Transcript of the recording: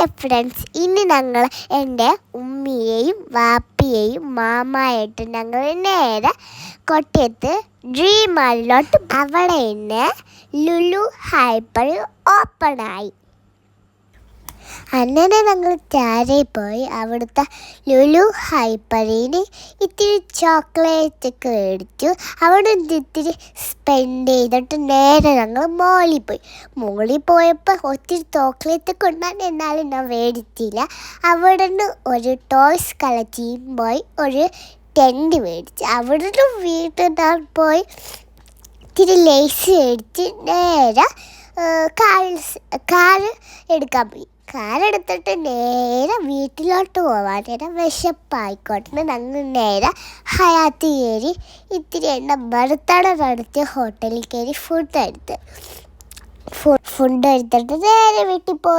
Hi friends ഇന്ന് ഞങ്ങൾ എന്റെ ഉമ്മിയെയും വാപ്പിയെയും മാമായിട്ട് ഞങ്ങൾ നേരെ കൊട്ടയത്ത് ഡ്രീം മാളിലോട്ട് അവിടെ ലുലു ഹൈപ്പർ ഓപ്പണായി അങ്ങനെ ഞങ്ങൾ താഴെ പോയി അവിടുത്തെ ലുലു ഹൈപ്പറിന് ഇത്തിരി ചോക്ലേറ്റ് ഒക്കെ മേടിച്ചു. അവിടെ ഇത്തിരി സ്പെൻഡ് ചെയ്തിട്ട് നേരെ ഞങ്ങൾ മോളിൽ പോയി. മോളിൽ പോയപ്പോൾ ഒത്തിരി ചോക്ലേറ്റ് ഒക്കെ ഉണ്ടാകും എന്നാലും ഞാൻ മേടിച്ചില്ല. അവിടെ നിന്ന് ഒരു ടോയ്സ് കളക്റ്റിയും പോയി ഒരു ടെന്റ് മേടിച്ചു. അവിടെ നിന്ന് വീട്ടിൽ നിന്ന് പോയി ഇത്തിരി ലേസ് മേടിച്ച് നേരെ കാർ കാർ എടുക്കാൻ പോയി. കാർ എടുത്തിട്ട് നേരെ വീട്ടിലോട്ട് പോവാൻ നേരം വിശപ്പായിക്കോട്ടെ. ഞങ്ങൾ നേരെ ഹയാത്ത് കയറി ഇത്തിരി എണ്ണ ബർത്തട നടത്തിയ ഹോട്ടലിൽ കയറി ഫുഡ് എടുത്ത്. ഫുഡ് എടുത്തിട്ട് നേരെ വീട്ടിൽ പോയി.